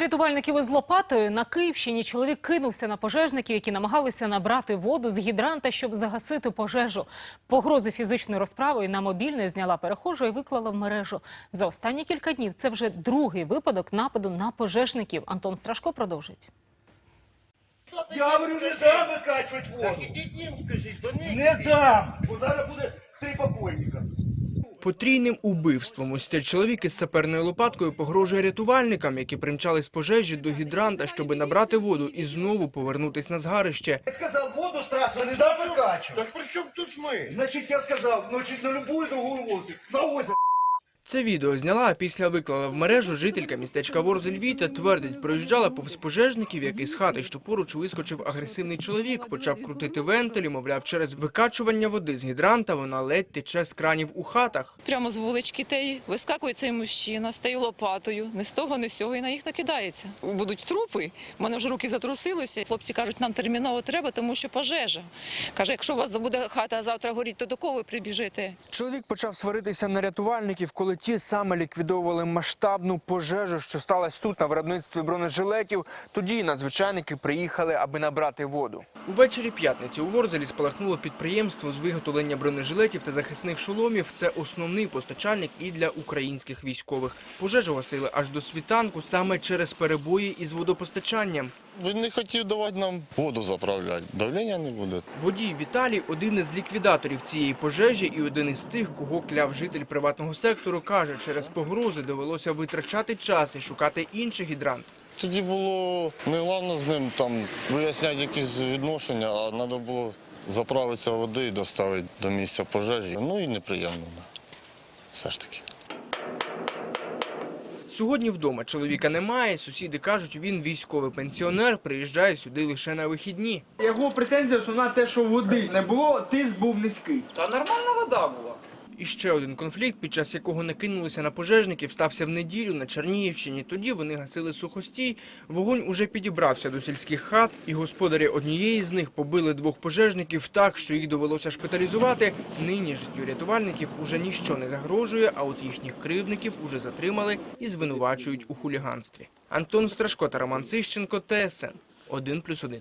Рятувальників із лопатою на Київщині чоловік кинувся на пожежників, які намагалися набрати воду з гідранта, щоб загасити пожежу. Погрози фізичною розправою на мобільний зняла перехожу і виклала в мережу. За останні кілька днів це вже другий випадок нападу на пожежників. Антон Страшко продовжить. Я говорю, не дам викачувати воду. Ідіть їм скажіть, до них. Не дам, бо зараз буде три покойника. Потрійним убивством ось цей чоловік із саперною лопаткою погрожує рятувальникам, які примчали з пожежі до гідранта, щоби набрати воду і знову повернутись на згарище. Я сказав, воду з траси не дав викачувати. Так при чому тут ми? Значить, я сказав, значить, на любую другу воду. На озеро. Це відео зняла, а після виклала в мережу жителька містечка Ворзель Віта. Твердить, проїжджала повз пожежників, як із хати, що поруч вискочив агресивний чоловік, почав крутити вентилі, мовляв, через викачування води з гідранта вона ледь тече з кранів у хатах. Прямо з вулички теї вискакує цей мужчина з тією лопатою, не з того, не з сього, і на їх накидається. Будуть трупи. У мене вже руки затрусилися. Хлопці кажуть, нам терміново треба, тому що пожежа. Каже, якщо у вас буде хата завтра горіть, то до кого ви прибіжите? Чоловік почав сваритися на рятувальників, коли ті саме ліквідовували масштабну пожежу, що сталася тут на виробництві бронежилетів. Тоді надзвичайники приїхали, аби набрати воду. Увечері п'ятниці у Ворзелі спалахнуло підприємство з виготовлення бронежилетів та захисних шоломів. Це основний постачальник і для українських військових. Пожежу гасили аж до світанку саме через перебої із водопостачанням. Він не хотів давати нам воду заправляти. Давлення не буде. Водій Віталій один із ліквідаторів цієї пожежі і один із тих, кого кляв житель приватного сектору, каже, через погрози довелося витрачати час і шукати інший гідрант. Тоді було не головне з ним там виясняти якісь відношення, а треба було заправитися води і доставити до місця пожежі. Ну і неприємно. Все ж таки. Сьогодні вдома чоловіка немає. Сусіди кажуть, він військовий пенсіонер, приїжджає сюди лише на вихідні. Його претензія основна те, що води не було, тиск був низький. Та нормальна вода була. І ще один конфлікт, під час якого накинулися на пожежників, стався в неділю на Чернігівщині. Тоді вони гасили сухостій. Вогонь уже підібрався до сільських хат, і господарі однієї з них побили двох пожежників так, що їх довелося шпиталізувати. Нині життю рятувальників уже ніщо не загрожує, а от їхніх кривдників уже затримали і звинувачують у хуліганстві. Антон Страшко та Роман Сищенко, ТСН 1+,1.